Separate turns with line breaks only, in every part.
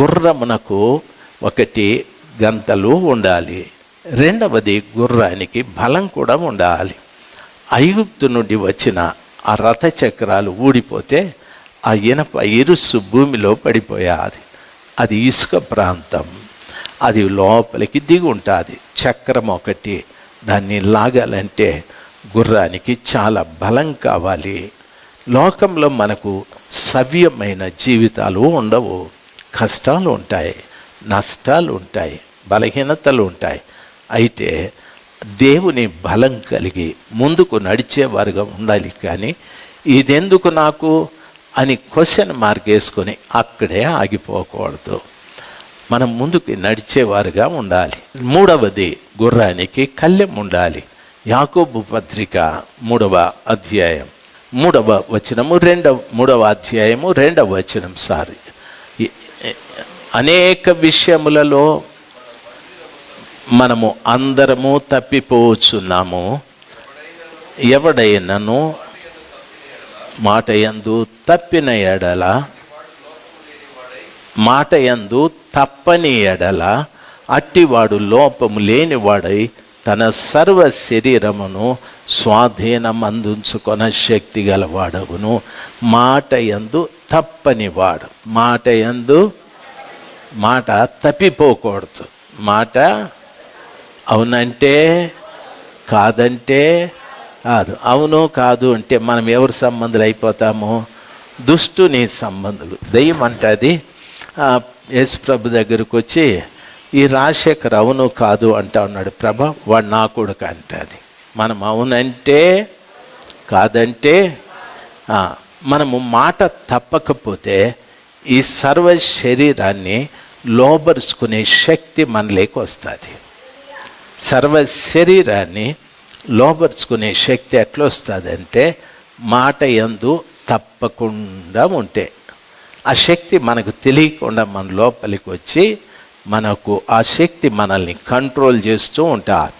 గుర్రమునకు ఒకటి గంతలు ఉండాలి. రెండవది గుర్రానికి బలం కూడా ఉండాలి. ఐగుప్తు నుండి వచ్చిన ఆ రథ చక్రాలు ఊడిపోతే ఆ ఇనప ఇరుసు భూమిలో పడిపోయాది. అది ఇసుక ప్రాంతం. అది లోపలికి దిగి ఉంటుంది. చక్రం ఒకటి. దాన్ని లాగాలంటే గుర్రానికి చాలా బలం కావాలి. లోకంలో మనకు సవ్యమైన జీవితాలు ఉండవు. కష్టాలు ఉంటాయి నష్టాలు ఉంటాయి బలహీనతలు ఉంటాయి. అయితే దేవుని బలం కలిగి ముందుకు నడిచేవారుగా ఉండాలి కానీ ఇదెందుకు నాకు అని క్వశ్చన్ మార్క్ వేసుకొని అక్కడే ఆగిపోకూడదు. మనం ముందుకు నడిచేవారుగా ఉండాలి. మూడవది గుర్రానికి కళ్ళెం ఉండాలి. యాకోబు పత్రిక మూడవ అధ్యాయం. మూడవ వచనము రెండవ మూడవ అధ్యాయము రెండవ వచనం సారీ. అనేక విషయములలో మనము అందరము తప్పిపోవచ్చున్నాము. ఎవడైనను మాట యందు తప్పిన ఎడల మాట యందు తప్పని ఎడల అట్టివాడు లోపము లేనివాడై తన సర్వ శరీరమును స్వాధీనమందుంచుకొన శక్తి గలవాడవును మాట యందు తప్పనివాడు మాట యందు మాట తప్పిపోకూడదు. మాట అవునంటే కాదంటే కాదు. అవును కాదు అంటే మనం ఎవరి సంబంధులు అయిపోతాము? దుష్టుని సంబంధులు. దెయ్యం అంటది. యేసుప్రభు ప్రభు దగ్గరకు వచ్చి ఈ రాజశేఖర్ అవును కాదు అంటా ఉన్నాడు. ప్రభ వాడు నా కొడుకు అంటది. మనం అవునంటే కాదంటే మనము మాట తప్పకపోతే ఈ సర్వ శరీరాన్ని లోబరుచుకునే శక్తి మనలోకి వస్తుంది. సర్వ శరీరాన్ని లోపరుచుకునే శక్తి ఎట్లా వస్తుంది అంటే మాట ఎందు తప్పకుండా ఉంటే. ఆ శక్తి మనకు తెలియకుండా మన లోపలికి వచ్చి మనకు ఆ శక్తి మనల్ని కంట్రోల్ చేస్తూ ఉంటారు.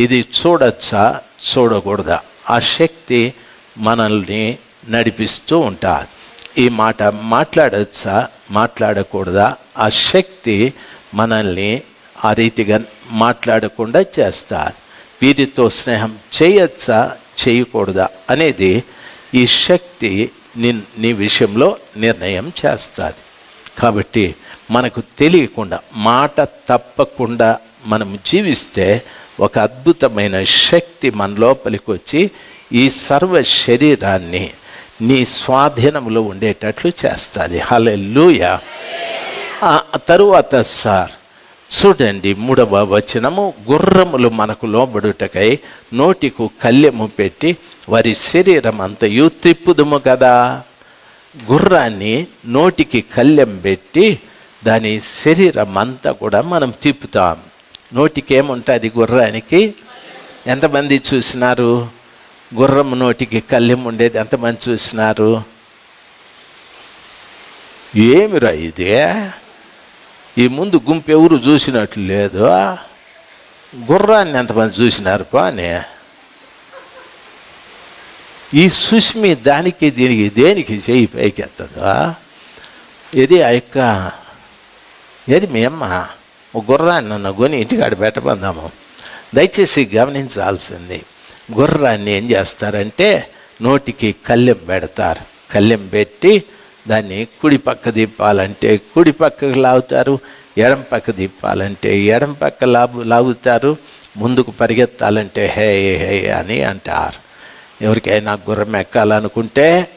ఇది చూడొచ్చా? చూడకూడదా? ఆ శక్తి మనల్ని నడిపిస్తూ ఉంటారు. ఈ మాట మాట్లాడొచ్చా? మాట్లాడకూడదా? ఆ శక్తి మనల్ని ఆ రీతిగా మాట్లాడకుండా చేస్తారు. వీరితో స్నేహం చేయొచ్చా? చేయకూడదా? అనేది ఈ శక్తి నీ నీ విషయంలో నిర్ణయం చేస్తుంది. కాబట్టి మనకు తెలియకుండా మాట తప్పకుండా మనం జీవిస్తే ఒక అద్భుతమైన శక్తి మన లోపలికి వచ్చి ఈ సర్వ శరీరాన్ని నీ స్వాధీనంలో ఉండేటట్లు చేస్తుంది. హలెల్లుయా. లూయ తరువాత సార్ చూడండి మూడవ వచనము గుర్రములు మనకు లోబడుటకై నోటికు కళ్ళెము పెట్టి వారి శరీరం అంతయు తిప్పుదుము కదా. గుర్రాన్ని నోటికి కళ్ళెం పెట్టి దాని శరీరం అంతా కూడా మనం తిప్పుతాం. నోటికి ఏముంటుంది గుర్రానికి? ఎంతమంది చూసినారు? గుర్రం నోటికి కళ్ళెం ఉండేది ఎంతమంది చూసినారు? ఏమిరా ఇదే? ఈ ముందు గుంపు ఎవరు చూసినట్లు లేదు. గుర్రాన్ని ఎంతమంది చూసినారు పానే? ఈ సుష్మి దానికి దీనికి దేనికి చేయి పైకెత్తదా? ఇది ఆ యొక్క ఏది మీ అమ్మ? గుర్రాన్ని నన్ను కొని ఇంటికాడ పెట్టబందాము దయచేసి గమనించాల్సింది గుర్రాన్ని ఏం చేస్తారంటే నోటికి కళ్ళెం పెడతారు. కళ్ళెం పెట్టి దాన్ని కుడి పక్క తిప్పాలంటే కుడి పక్కకు లాగుతారు ఎడం పక్క దిప్పాలంటే ఎడం పక్క లాగు లాగుతారు ముందుకు పరిగెత్తాలంటే హే హే అని అంటారు. ఎవరికైనా గుర్రం ఎక్కాలనుకుంటే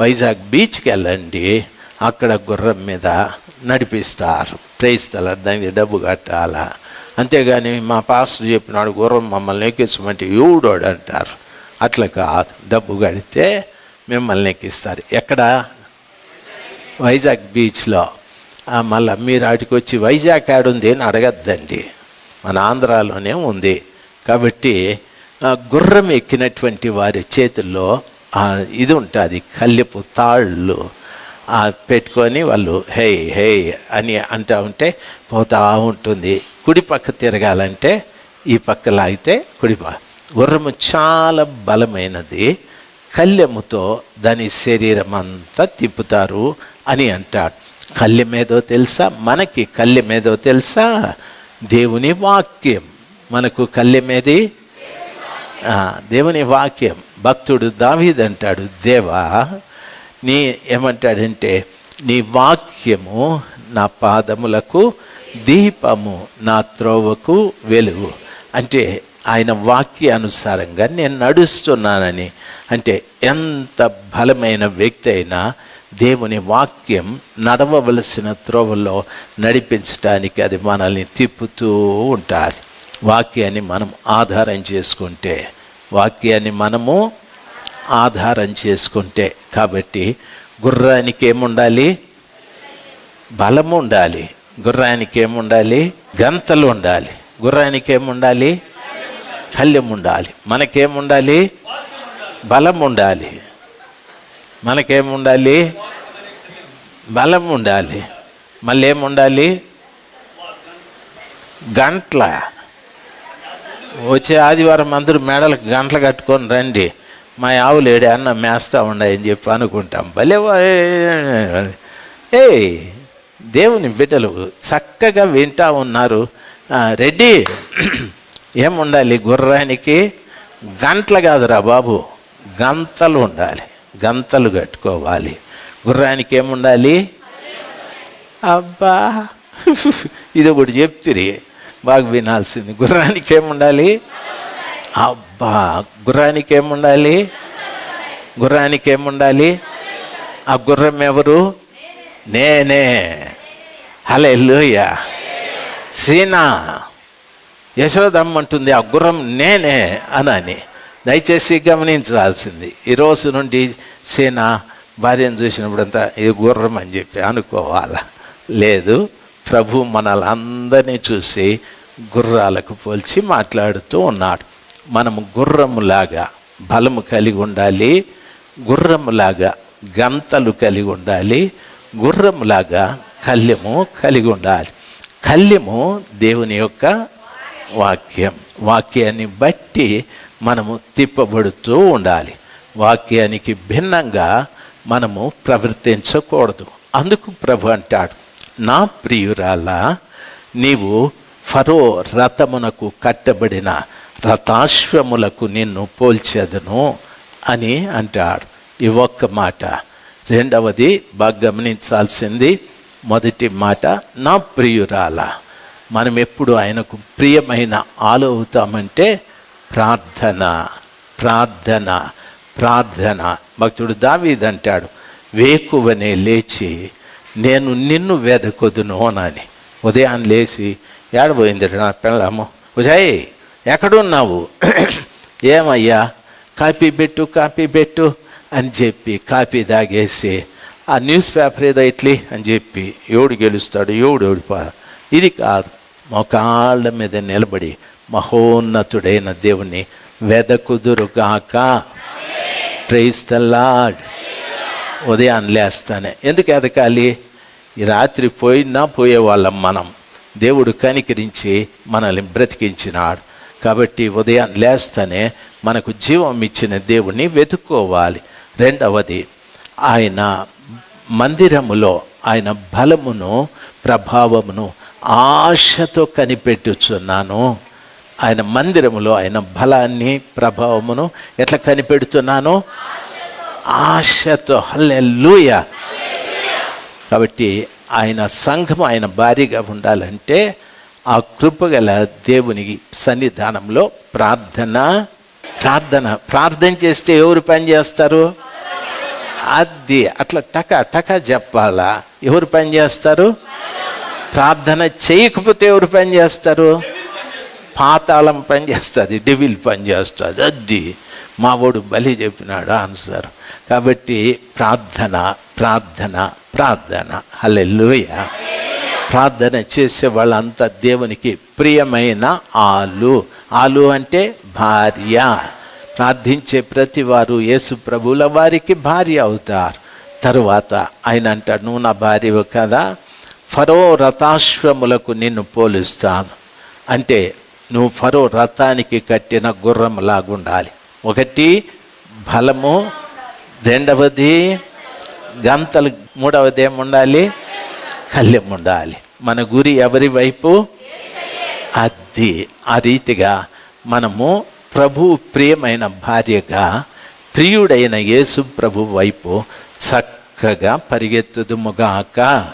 వైజాగ్ బీచ్కి వెళ్ళండి అక్కడ గుర్రం మీద నడిపిస్తారు. ప్రేయిస్తారు దానికి డబ్బు కట్టాలా. అంతేగాని మా పాస్టర్ చెప్పినాడు గుర్రం మమ్మల్ని ఎక్కించమంటే ఎవడోడు అంటారు. అట్లా కాదు డబ్బు కడితే మిమ్మల్ని ఎక్కిస్తారు. ఎక్కడ? వైజాగ్ బీచ్లో. మళ్ళీ మీరు ఆడికి వచ్చి వైజాగ్ ఆడుంది అని అడగద్దండి. మన ఆంధ్రాలోనే ఉంది. కాబట్టి గుర్రం ఎక్కినటువంటి వారి చేతుల్లో ఇది ఉంటుంది కల్లెపు తాళ్ళు పెట్టుకొని వాళ్ళు హే హే అని అంటూ ఉంటే పోతా ఉంటుంది. కుడి పక్క తిరగాలంటే ఈ పక్క లాగితే కుడి పక్క గుర్రము చాలా బలమైనది. కళ్ళెముతో దాని శరీరం అంతా తిప్పుతారు. అని అంటాడు. కళ్ళెమేదో తెలుసా? మనకి కళ్ళెమేదో తెలుసా? దేవుని వాక్యం. మనకు కళ్ళెమేది ఆ, దేవుని వాక్యం. భక్తుడు దావీదంటాడు దేవా నీ ఏమంటాడంటే నీ వాక్యము నా పాదములకు దీపము నా త్రోవకు వెలుగు. అంటే ఆయన వాక్యానుసారంగా నేను నడుస్తున్నానని. అంటే ఎంత బలమైన వ్యక్తి అయినా దేవుని వాక్యం నడవవలసిన త్రోవలో నడిపించడానికి అది మనల్ని తిప్పుతూ ఉంటుంది. వాక్యాన్ని మనం ఆధారం చేసుకుంటే వాక్యాన్ని మనము ఆధారం చేసుకుంటే కాబట్టి గుర్రానికి ఏముండాలి? బలం ఉండాలి. గుర్రానికి ఏముండాలి? గంతలు ఉండాలి. గుర్రానికి ఏముండాలి? కళ్ళెం ఉండాలి. మనకేముండాలి? బలం ఉండాలి. మనకేముండాలి? బలం ఉండాలి మళ్ళీ ఏముండాలి గంట్ల. వచ్చే ఆదివారం అందరూ మెడలకు గంటలు కట్టుకొని రండి. మా ఆవులు ఏడే అన్న మేస్తా ఉన్నాయని చెప్పి అనుకుంటాం. భలే ఏ దేవుని బిడ్డలు చక్కగా వింటా ఉన్నారు. రెడ్డి ఏముండాలి గుర్రానికి? గంటలు కాదురా బాబు. గంతలు ఉండాలి. గంతలు కట్టుకోవాలి. గుర్రానికి ఏముండాలి అబ్బా! ఇది ఒకటి చెప్తిరి. బాగా వినాల్సింది. గుర్రానికి ఏముండాలి అబ్బా! గుర్రానికి ఏముండాలి గుర్రానికి ఏముండాలి ఆ గుర్రం ఎవరు నేనే. హలే సీనా! యశోదమ్మంటుంది ఆ గుర్రం నేనే అనని. దయచేసి గమనించాల్సింది. ఈ రోజు నుండి సేనా భార్యను చూసినప్పుడంతా ఇది గుర్రం అని చెప్పి అనుకోవాలా? లేదు. ప్రభు మనలందరినీ చూసి గుర్రాలకు పోల్చి మాట్లాడుతూ ఉన్నాడు. మనము గుర్రములాగా బలము కలిగి ఉండాలి. గుర్రములాగా గంతలు కలిగి ఉండాలి. గుర్రములాగా కళ్ళెము కలిగి ఉండాలి. కళ్ళెము దేవుని యొక్క వాక్యం. వాక్యాన్ని బట్టి మనము తిప్పబడుతూ ఉండాలి. వాక్యానికి భిన్నంగా మనము ప్రవర్తించకూడదు. అందుకు ప్రభు అంటాడు నా ప్రియురాల నీవు ఫరో రథమునకు కట్టబడిన రథాశ్వములకు నిన్ను పోల్చెదను అని అంటాడు. ఈ ఒక్క మాట రెండవది బాగా గమనించాల్సింది. మొదటి మాట నా ప్రియురాల మనం ఎప్పుడు ఆయనకు ప్రియమైన ఆలు అవుతామంటే ప్రార్థన ప్రార్థన ప్రార్థన. భక్తుడు దావీదంటాడు వేకువనే లేచి నేను నిన్ను వెదకొదును అని ఉదయాన్ని లేచి ఏడబోయింది నా పిల్లము. ఉజాయ్ ఎక్కడున్నావు? ఏమయ్యా? కాపీ పెట్టు కాపీ పెట్టు అని చెప్పి కాపీ తాగేసి ఆ న్యూస్ పేపర్ ఏదో ఇట్లి అని చెప్పి ఎవడు గెలుస్తాడు ఎవడు ఓడిపో ఇది కాదు మోకాళ్ళ మీద నిలబడి మహోన్నతుడైన దేవుని వెదకుదురుగాక. Praise the ఉదయాన్ని లేస్తానే. ఎందుకు ఎదకాలి? రాత్రి పోయినా పోయేవాళ్ళం మనం. దేవుడు కనికరించి మనల్ని బ్రతికించినాడు. కాబట్టి ఉదయం లేస్తానే మనకు జీవం ఇచ్చిన దేవుణ్ణి వెతుక్కోవాలి. రెండవది ఆయన మందిరములో ఆయన బలమును ప్రభావమును ఆశతో కనిపెట్టుచున్నాను. ఆయన మందిరములో ఆయన బలాన్ని ప్రభావమును ఎట్లా కనిపెడుతున్నాను? ఆశతో. హల్లెలూయ. కాబట్టి ఆయన సంఘం ఆయన భారీగా ఉండాలంటే ఆ కృపగల దేవుని సన్నిధానంలో ప్రార్థన ప్రార్థన. ప్రార్థన చేస్తే ఎవరు పని చేస్తారు? అది అట్లా టక టక చెప్పాలా ఎవరు పని చేస్తారు? ప్రార్థన చేయకపోతే ఎవరు పని చేస్తారు? పాతాళం పని చేస్తుంది డెవిల్ పనిచేస్తుంది అది మా వాడు బలి చెప్పినాడు? ఆన్సర్ కాబట్టి ప్రార్థన ప్రార్థన ప్రార్థన. హలెల్లుయ ప్రార్థన చేసే వాళ్ళంతా దేవునికి ప్రియమైన ఆలు. ఆలు అంటే భార్య. ప్రార్థించే ప్రతి వారు యేసు ప్రభుల వారికి భార్య అవుతారు. తరువాత ఆయన అంటాడు నువ్వు నా భార్యవు కదా? ఫరో రథాశ్వములకు నిన్ను పోలుస్తాను. అంటే నువ్వు ఫరో రథానికి కట్టిన గుర్రం లాగుండాలి. ఒకటి బలము. రెండవది గంతలు. మూడవది ఏముండాలి? కళ్ళెం ఉండాలి మన గురి ఎవరి వైపు? అది ఆ రీతిగా మనము ప్రభు ప్రియమైన భార్యగా ప్రియుడైన యేసు ప్రభు వైపు చక్కగా పరిగెత్తుదుముగాక.